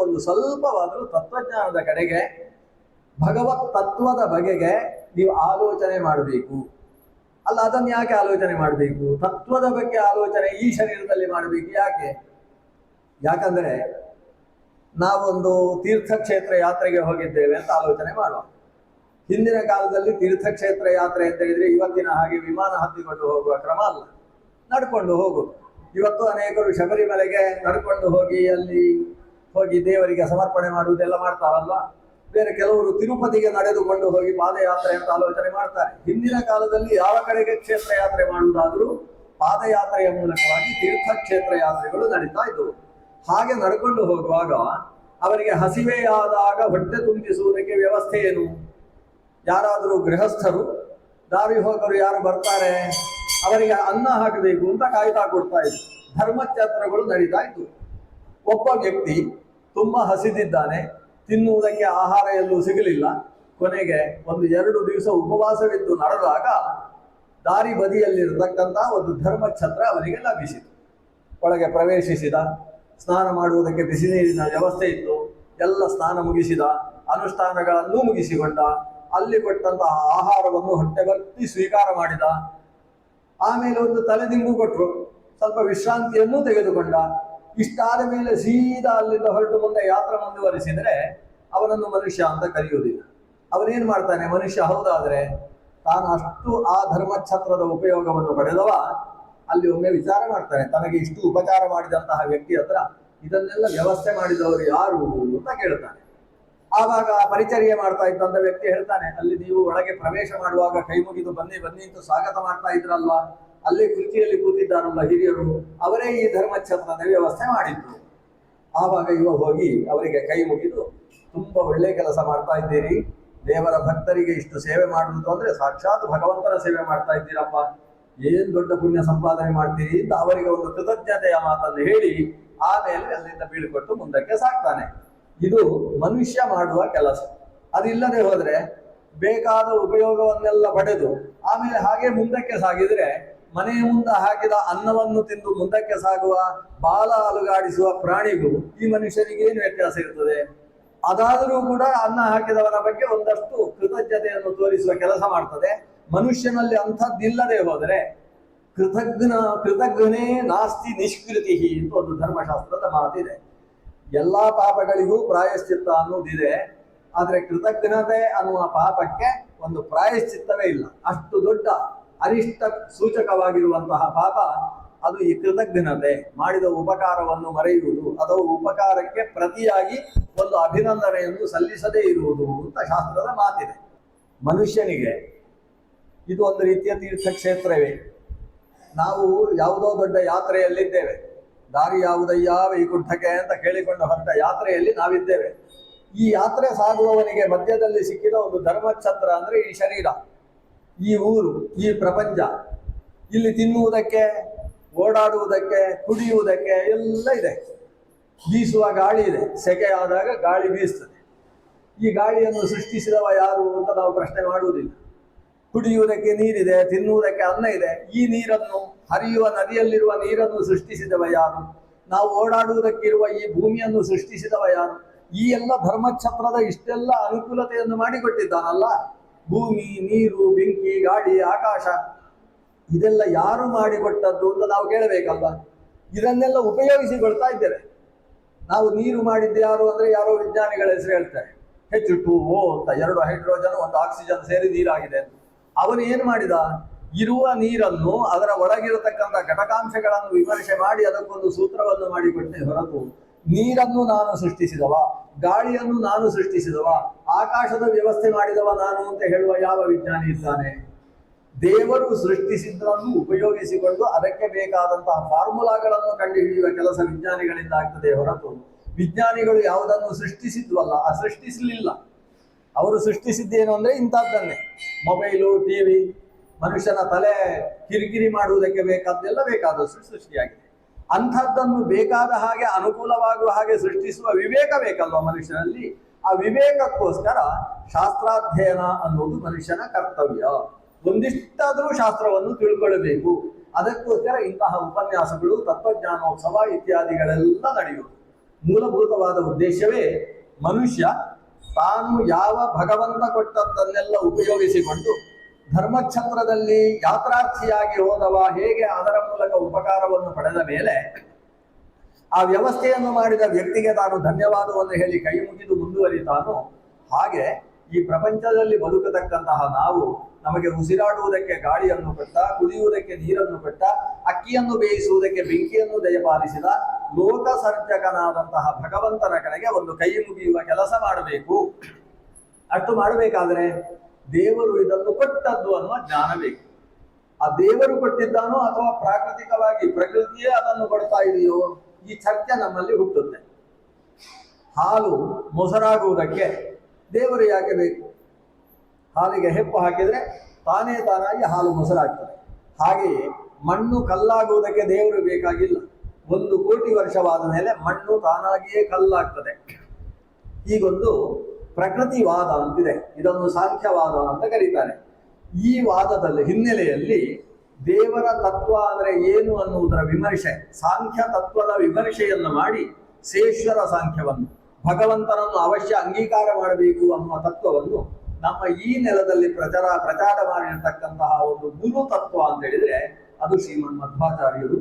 ಒಂದು ಸ್ವಲ್ಪವಾದರೂ ತತ್ವಜ್ಞಾನದ ಕಡೆಗೆ, ಭಗವತ್ ತತ್ವದ ಬಗೆಗೆ ನೀವು ಆಲೋಚನೆ ಮಾಡಬೇಕು. ಅಲ್ಲ, ಅದನ್ನು ಯಾಕೆ ಆಲೋಚನೆ ಮಾಡಬೇಕು? ತತ್ವದ ಬಗ್ಗೆ ಆಲೋಚನೆ ಈ ಶರೀರದಲ್ಲಿ ಮಾಡಬೇಕು ಯಾಕೆ? ಯಾಕಂದ್ರೆ ನಾವೊಂದು ತೀರ್ಥಕ್ಷೇತ್ರ ಯಾತ್ರೆಗೆ ಹೋಗಿದ್ದೇವೆ ಅಂತ ಆಲೋಚನೆ ಮಾಡುವ. ಹಿಂದಿನ ಕಾಲದಲ್ಲಿ ತೀರ್ಥಕ್ಷೇತ್ರ ಯಾತ್ರೆ ಅಂತ ಹೇಳಿದ್ರೆ ಇವತ್ತಿನ ಹಾಗೆ ವಿಮಾನ ಹತ್ತಿಕೊಂಡು ಹೋಗುವ ಕ್ರಮ ಅಲ್ಲ. ನಡ್ಕೊಂಡು ಹೋಗು. ಇವತ್ತು ಅನೇಕರು ಶಬರಿಮಲೆಗೆ ನಡ್ಕೊಂಡು ಹೋಗಿ ಅಲ್ಲಿ ಹೋಗಿ ದೇವರಿಗೆ ಸಮರ್ಪಣೆ ಮಾಡುವುದೆಲ್ಲ ಮಾಡ್ತಾರಲ್ಲ ಬೇರೆ ಕೆಲವರು ತಿರುಪತಿಗೆ ನಡೆದುಕೊಂಡು ಹೋಗಿ ಪಾದಯಾತ್ರೆ ಅಂತ ಆಲೋಚನೆ ಮಾಡ್ತಾರೆ. ಹಿಂದಿನ ಕಾಲದಲ್ಲಿ ಯಾವ ಕಡೆಗೆ ಕ್ಷೇತ್ರ ಯಾತ್ರೆ ಮಾಡುವುದಾದ್ರೂ ಪಾದಯಾತ್ರೆಯ ಮೂಲಕವಾಗಿ ತೀರ್ಥಕ್ಷೇತ್ರ ಯಾತ್ರೆಗಳು ನಡೀತಾ ಇದ್ದವು. ಹಾಗೆ ನಡ್ಕೊಂಡು ಹೋಗುವಾಗ ಅವರಿಗೆ ಹಸಿವೆಯಾದಾಗ ಹೊಟ್ಟೆ ತುಂಬಿಸುವುದಕ್ಕೆ ವ್ಯವಸ್ಥೆ ಏನು? ಯಾರಾದರೂ ಗೃಹಸ್ಥರು, ದಾರಿ ಹೋಗರು ಯಾರು ಬರ್ತಾರೆ? ಅವರಿಗೆ ಅನ್ನ ಹಾಕಬೇಕು ಅಂತ ಕಾಯ್ತಾ ಕೊಡ್ತಾ ಇದ್ರು ಧರ್ಮಛತ್ರಗಳು ನಡೀತಾ ಇದ್ವು ಒಬ್ಬ ವ್ಯಕ್ತಿ ತುಂಬಾ ಹಸಿದಿದ್ದಾನೆ, ತಿನ್ನುವುದಕ್ಕೆ ಆಹಾರ ಎಲ್ಲೂ ಸಿಗಲಿಲ್ಲ. ಕೊನೆಗೆ ಒಂದು ಎರಡು ದಿವಸ ಉಪವಾಸವಿದ್ದು ನಡೆದಾಗ ದಾರಿ ಬದಿಯಲ್ಲಿರತಕ್ಕಂಥ ಒಂದು ಧರ್ಮಛತ್ರ ಅವನಿಗೆ ಲಭಿಸಿತು. ಒಳಗೆ ಪ್ರವೇಶಿಸಿದ, ಸ್ನಾನ ಮಾಡುವುದಕ್ಕೆ ಬಿಸಿ ನೀರಿನ ವ್ಯವಸ್ಥೆ ಇತ್ತು. ಎಲ್ಲ ಸ್ನಾನ ಮುಗಿಸಿದ, ಅನುಷ್ಠಾನಗಳನ್ನೂ ಮುಗಿಸಿಕೊಂಡ, ಅಲ್ಲಿ ಕೊಟ್ಟಂತಹ ಆಹಾರವನ್ನು ಹೊಟ್ಟೆ ಬರ್ತಿ ಸ್ವೀಕಾರ ಮಾಡಿದ. ಆಮೇಲೆ ಒಂದು ತಲೆದಿಂಬು ಕೊಟ್ಟರು. ಸ್ವಲ್ಪ ವಿಶ್ರಾಂತಿಯನ್ನು ತೆಗೆದುಕೊಂಡ. ಇಷ್ಟಾದ ಮೇಲೆ ಸೀದಾ ಅಲ್ಲಿಂದ ಹೊರಟು ಮುಂದೆ ಯಾತ್ರೆ ಮುಂದುವರಿಸಿದರೆ ಅವನನ್ನು ಮನುಷ್ಯ ಅಂತ ಕರೆಯುವುದಿಲ್ಲ. ಅವನೇನ್ ಮಾಡ್ತಾನೆ? ಮನುಷ್ಯ ಹೌದಾದ್ರೆ ತಾನು ಅಷ್ಟು ಆ ಧರ್ಮಛತ್ರದ ಉಪಯೋಗವನ್ನು ಪಡೆದವ ಅಲ್ಲಿ ಒಮ್ಮೆ ವಿಚಾರ ಮಾಡ್ತಾನೆ, ತನಗೆ ಇಷ್ಟು ಉಪಚಾರ ಮಾಡಿದಂತಹ ವ್ಯಕ್ತಿ ಹತ್ರ ಇದನ್ನೆಲ್ಲ ವ್ಯವಸ್ಥೆ ಮಾಡಿದವರು ಯಾರು ಅಂತ ಕೇಳ್ತಾನೆ. ಆವಾಗ ಪರಿಚರ್ಯ ಮಾಡ್ತಾ ಇದ್ದಂತ ವ್ಯಕ್ತಿ ಹೇಳ್ತಾನೆ, ಅಲ್ಲಿ ನೀವು ಒಳಗೆ ಪ್ರವೇಶ ಮಾಡುವಾಗ ಕೈ ಮುಗಿದು ಬನ್ನಿ ಬನ್ನಿ ಅಂತ ಸ್ವಾಗತ ಮಾಡ್ತಾ ಇದ್ರಲ್ವಾ? ಅಲ್ಲಿ ಕುರ್ಚಿಯಲ್ಲಿ ಕೂತಿದ್ದಾರಲ್ಲ ಹಿರಿಯರು, ಅವರೇ ಈ ಧರ್ಮಛತ್ರದ ವ್ಯವಸ್ಥೆ ಮಾಡಿದ್ರು. ಆವಾಗ ಇವ ಹೋಗಿ ಅವರಿಗೆ ಕೈ ಮುಗಿದು, ತುಂಬಾ ಒಳ್ಳೆ ಕೆಲಸ ಮಾಡ್ತಾ ಇದ್ದೀರಿ. ದೇವರ ಭಕ್ತರಿಗೆ ಇಷ್ಟು ಸೇವೆ ಮಾಡುವುದು ಅಂದ್ರೆ ಸಾಕ್ಷಾತ್ ಭಗವಂತನ ಸೇವೆ ಮಾಡ್ತಾ ಇದ್ದೀರಪ್ಪ. ಏನ್ ದೊಡ್ಡ ಪುಣ್ಯ ಸಂಪಾದನೆ ಮಾಡ್ತೀರಿ? ಅಂತ ಅವರಿಗೆ ಒಂದು ಕೃತಜ್ಞತೆಯ ಮಾತನ್ನು ಹೇಳಿ, ಆಮೇಲೆ ಅಲ್ಲಿಂದ ಬೀಳ್ಕೊಟ್ಟು ಮುಂದಕ್ಕೆ ಸಾಕ್ತಾನೆ. ಇದು ಮನುಷ್ಯ ಮಾಡುವ ಕೆಲಸ. ಅದಿಲ್ಲದೆ ಹೋದ್ರೆ ಬೇಕಾದ ಉಪಯೋಗವನ್ನೆಲ್ಲ ಪಡೆದು, ಆಮೇಲೆ ಹಾಗೆ ಮುಂದಕ್ಕೆ ಸಾಗಿದ್ರೆ ಮನೆಯ ಮುಂದೆ ಹಾಕಿದ ಅನ್ನವನ್ನು ತಿಂದು ಮುಂದಕ್ಕೆ ಸಾಗುವ, ಬಾಲ ಅಲುಗಾಡಿಸುವ ಪ್ರಾಣಿಗೂ ಈ ಮನುಷ್ಯನಿಗೆ ಏನು ವ್ಯತ್ಯಾಸ ಇರ್ತದೆ? ಅದಾದರೂ ಕೂಡ ಅನ್ನ ಹಾಕಿದವನ ಬಗ್ಗೆ ಒಂದಷ್ಟು ಕೃತಜ್ಞತೆಯನ್ನು ತೋರಿಸುವ ಕೆಲಸ ಮಾಡ್ತದೆ. ಮನುಷ್ಯನಲ್ಲಿ ಅಂಥದ್ದಿಲ್ಲದೆ ಹೋದರೆ ಕೃತಜ್ಞ ಕೃತಜ್ಞನೇ ನಾಸ್ತಿ ನಿಷ್ಕೃತಿ ಅಂತ ಒಂದು ಧರ್ಮಶಾಸ್ತ್ರದ ಮಾತಿದೆ. ಎಲ್ಲಾ ಪಾಪಗಳಿಗೂ ಪ್ರಾಯಶ್ಚಿತ್ತ ಅನ್ನೋದಿದೆ. ಆದರೆ ಕೃತಜ್ಞತೆ ಅನ್ನುವ ಪಾಪಕ್ಕೆ ಒಂದು ಪ್ರಾಯಶ್ಚಿತ್ತವೇ ಇಲ್ಲ. ಅಷ್ಟು ದೊಡ್ಡ ಅರಿಷ್ಟ ಸೂಚಕವಾಗಿರುವಂತಹ ಪಾಪ, ಅದು ಈ ಕೃತಜ್ಞತೆ ಮಾಡಿದ ಉಪಕಾರವನ್ನು ಮರೆಯುವುದು ಅಥವಾ ಉಪಕಾರಕ್ಕೆ ಪ್ರತಿಯಾಗಿ ಒಂದು ಅಭಿನಂದನೆಯನ್ನು ಸಲ್ಲಿಸದೇ ಇರುವುದು ಅಂತ ಶಾಸ್ತ್ರದ ಮಾತಿದೆ. ಮನುಷ್ಯನಿಗೆ ಇದು ಒಂದು ರೀತಿಯ ತೀರ್ಥಕ್ಷೇತ್ರವೇ. ನಾವು ಯಾವುದೋ ದೊಡ್ಡ ಯಾತ್ರೆಯಲ್ಲಿದ್ದೇವೆ. ದಾರಿ ಯಾವುದಯ್ಯ, ವೈಕುಂಠಕ್ಕೆ ಅಂತ ಕೇಳಿಕೊಂಡು ಹೊರಟ ಯಾತ್ರೆಯಲ್ಲಿ ನಾವಿದ್ದೇವೆ. ಈ ಯಾತ್ರೆ ಸಾಗುವವನಿಗೆ ಮಧ್ಯದಲ್ಲಿ ಸಿಕ್ಕಿದ ಒಂದು ಧರ್ಮಛತ್ರ ಅಂದ್ರೆ ಈ ಶರೀರ. ಈ ಊರು, ಈ ಪ್ರಪಂಚ. ಇಲ್ಲಿ ತಿನ್ನುವುದಕ್ಕೆ, ಓಡಾಡುವುದಕ್ಕೆ, ಕುಡಿಯುವುದಕ್ಕೆ ಎಲ್ಲ ಇದೆ. ಬೀಸುವ ಗಾಳಿ ಇದೆ. ಸೆಕೆ ಆದಾಗ ಗಾಳಿ ಬೀಸ್ತದೆ. ಈ ಗಾಳಿಯನ್ನು ಸೃಷ್ಟಿಸಿದವ ಯಾರು ಅಂತ ನಾವು ಪ್ರಶ್ನೆ ಮಾಡುವುದಿಲ್ಲ. ಕುಡಿಯುವುದಕ್ಕೆ ನೀರಿದೆ, ತಿನ್ನುವುದಕ್ಕೆ ಅನ್ನ ಇದೆ. ಈ ನೀರನ್ನು ಹರಿಯುವ ನದಿಯಲ್ಲಿರುವ ನೀರನ್ನು ಸೃಷ್ಟಿಸಿದವ ಯಾರು? ನಾವು ಓಡಾಡುವುದಕ್ಕಿರುವ ಈ ಭೂಮಿಯನ್ನು ಸೃಷ್ಟಿಸಿದವ ಯಾರು? ಈ ಎಲ್ಲ ಧರ್ಮಛತ್ರದ ಇಷ್ಟೆಲ್ಲ ಅನುಕೂಲತೆಯನ್ನು ಮಾಡಿಕೊಟ್ಟಿದ್ದಾನಲ್ಲ? ಭೂಮಿ, ನೀರು, ಬೆಂಕಿ, ಗಾಳಿ, ಆಕಾಶ, ಇದೆಲ್ಲ ಯಾರು ಮಾಡಿಕೊಟ್ಟದ್ದು ಅಂತ ನಾವು ಕೇಳಬೇಕಲ್ವ? ಇದನ್ನೆಲ್ಲ ಉಪಯೋಗಿಸಿಕೊಳ್ತಾ ಇದ್ದೇವೆ. ನಾವು ನೀರು ಮಾಡಿದ್ದು ಯಾರು ಅಂದ್ರೆ ಯಾರೋ ವಿಜ್ಞಾನಿಗಳ ಹೆಸರು ಹೇಳ್ತಾರೆ. ಹೆಚ್ಚು ಟು ಓ ಅಂತ, ಎರಡು ಹೈಡ್ರೋಜನ್ ಒಂದು ಆಕ್ಸಿಜನ್ ಸೇರಿ ನೀರಾಗಿದೆ. ಅವನು ಏನು ಮಾಡಿದ? ಇರುವ ನೀರನ್ನು ಅದರ ಒಳಗಿರತಕ್ಕಂಥ ಘಟಕಾಂಶಗಳನ್ನು ವಿಮರ್ಶೆ ಮಾಡಿ ಅದಕ್ಕೊಂದು ಸೂತ್ರವನ್ನು ಮಾಡಿಕೊಟ್ಟೆ ಹೊರತು ನೀರನ್ನು ನಾನು ಸೃಷ್ಟಿಸಿದವ. ಗಾಳಿಯನ್ನು ನಾನು ಸೃಷ್ಟಿಸಿದವ, ಆಕಾಶದ ವ್ಯವಸ್ಥೆ ಮಾಡಿದವ ನಾನು ಅಂತ ಹೇಳುವ ಯಾವ ವಿಜ್ಞಾನಿ ಇದ್ದಾನೆ? ದೇವರು ಸೃಷ್ಟಿಸಿದ್ದನ್ನು ಉಪಯೋಗಿಸಿಕೊಂಡು ಅದಕ್ಕೆ ಬೇಕಾದಂತಹ ಫಾರ್ಮುಲಾಗಳನ್ನು ಕಂಡುಹಿಡಿಯುವ ಕೆಲಸ ವಿಜ್ಞಾನಿಗಳಿಂದ ಆಗ್ತದೆ ಹೊರತು. ವಿಜ್ಞಾನಿಗಳು ಯಾವುದನ್ನು ಸೃಷ್ಟಿಸಿದ್ವಲ್ಲ, ಆ ಸೃಷ್ಟಿಸಲಿಲ್ಲ. ಅವರು ಸೃಷ್ಟಿಸಿದ್ದೇನು ಅಂದ್ರೆ ಇಂಥದ್ದನ್ನೇ. ಮೊಬೈಲು ಟಿವಿ ಮನುಷ್ಯನ ತಲೆ ಕಿರಿಕಿರಿ ಮಾಡುವುದಕ್ಕೆ ಬೇಕಾದ್ದೆಲ್ಲ ಬೇಕಾದಷ್ಟು ಸೃಷ್ಟಿಯಾಗಿದೆ. ಅಂಥದ್ದನ್ನು ಬೇಕಾದ ಹಾಗೆ ಅನುಕೂಲವಾಗುವ ಹಾಗೆ ಸೃಷ್ಟಿಸುವ ವಿವೇಕ ಬೇಕಲ್ವ ಮನುಷ್ಯನಲ್ಲಿ? ಆ ವಿವೇಕಕ್ಕೋಸ್ಕರ ಶಾಸ್ತ್ರಾಧ್ಯಯನ ಅನ್ನೋದು ಮನುಷ್ಯನ ಕರ್ತವ್ಯ. ಒಂದಿಷ್ಟಾದರೂ ಶಾಸ್ತ್ರವನ್ನು ತಿಳ್ಕೊಳ್ಳಬೇಕು ಅದಕ್ಕೋಸ್ಕರ ಇಂತಹ ಉಪನ್ಯಾಸಗಳು, ತತ್ವಜ್ಞಾನೋತ್ಸವ ಇತ್ಯಾದಿಗಳೆಲ್ಲ ನಡೆಯುವುದು ಮೂಲಭೂತವಾದ ಉದ್ದೇಶವೇ ಮನುಷ್ಯ ತಾನು ಯಾವ ಭಗವಂತ ಕೊಟ್ಟದ್ದನ್ನೆಲ್ಲ ಉಪಯೋಗಿಸಿಕೊಂಡು ಧರ್ಮಕ್ಷೇತ್ರದಲ್ಲಿ ಯಾತ್ರಾರ್ಥಿಯಾಗಿ ಹೋದವ ಹೇಗೆ ಅದರ ಮೂಲಕ ಉಪಕಾರವನ್ನು ಪಡೆದ ಮೇಲೆ ಆ ವ್ಯವಸ್ಥೆಯನ್ನು ಮಾಡಿದ ವ್ಯಕ್ತಿಗೆ ತಾನು ಧನ್ಯವಾದವನ್ನು ಹೇಳಿ ಕೈ ಮುಗಿದು ಮುಂದುವರಿತಾನೋ ಹಾಗೆ ಈ ಪ್ರಪಂಚದಲ್ಲಿ ಬದುಕತಕ್ಕಂತಹ ನಾವು ನಮಗೆ ಉಸಿರಾಡುವುದಕ್ಕೆ ಗಾಳಿಯನ್ನು ಕೊಟ್ಟ, ಕುಡಿಯುವುದಕ್ಕೆ ನೀರನ್ನು ಕೊಟ್ಟ, ಅಕ್ಕಿಯನ್ನು ಬೇಯಿಸುವುದಕ್ಕೆ ಬೆಂಕಿಯನ್ನು ದಯಪಾಲಿಸಿದ ಲೋಕ ಸರ್ಜಕನಾದಂತಹ ಭಗವಂತನ ಕಡೆಗೆ ಒಂದು ಕೈ ಮುಗಿಯುವ ಕೆಲಸ ಮಾಡಬೇಕು. ಅಷ್ಟು ಮಾಡಬೇಕಾದ್ರೆ ದೇವರು ಇದನ್ನು ಕೊಟ್ಟದ್ದು ಅನ್ನುವ ಜ್ಞಾನ ಬೇಕು. ಆ ದೇವರು ಕೊಟ್ಟಿದ್ದಾನೋ ಅಥವಾ ಪ್ರಾಕೃತಿಕವಾಗಿ ಪ್ರಕೃತಿಯೇ ಅದನ್ನು ಕೊಡ್ತಾ ಇದೆಯೋ ಈ ಚರ್ಚೆ ನಮ್ಮಲ್ಲಿ ಹುಟ್ಟುತ್ತೆ. ಹಾಲು ಮೊಸರಾಗುವುದಕ್ಕೆ ದೇವರು ಯಾಕೆ ಬೇಕು? ಹಾಲಿಗೆ ಹೆಪ್ಪು ಹಾಕಿದ್ರೆ ತಾನೇ ತಾನಾಗಿ ಹಾಲು ಮೊಸರಾಗ್ತದೆ. ಹಾಗೆಯೇ ಮಣ್ಣು ಕಲ್ಲಾಗುವುದಕ್ಕೆ ದೇವರು ಬೇಕಾಗಿಲ್ಲ. ಒಂದು ಕೋಟಿ ವರ್ಷವಾದ ಮೇಲೆ ಮಣ್ಣು ತಾನಾಗಿಯೇ ಕಲ್ಲಾಗ್ತದೆ. ಹೀಗೊಂದು ಪ್ರಕೃತಿವಾದ ಅಂತಿದೆ. ಇದನ್ನು ಸಾಂಖ್ಯವಾದ ಅಂತ ಕರೀತಾರೆ. ಈ ವಾದದಲ್ಲಿ ಹಿನ್ನೆಲೆಯಲ್ಲಿ ದೇವರ ತತ್ವ ಅಂದರೆ ಏನು ಅನ್ನುವುದರ ವಿಮರ್ಶೆ, ಸಾಂಖ್ಯ ತತ್ವದ ವಿಮರ್ಶೆಯನ್ನು ಮಾಡಿ ಸೇಶ್ವರ ಸಾಂಖ್ಯವನ್ನು, ಭಗವಂತನನ್ನು ಅವಶ್ಯ ಅಂಗೀಕಾರ ಮಾಡಬೇಕು ಅನ್ನುವ ತತ್ವವನ್ನು ನಮ್ಮ ಈ ನೆಲದಲ್ಲಿ ಪ್ರಚಾರ ಪ್ರಚಾರ ಮಾಡಿರತಕ್ಕಂತಹ ಒಂದು ಗುರು ತತ್ವ ಅಂತ ಹೇಳಿದ್ರೆ ಅದು ಶ್ರೀಮನ್ ಮಧ್ವಾಚಾರ್ಯರು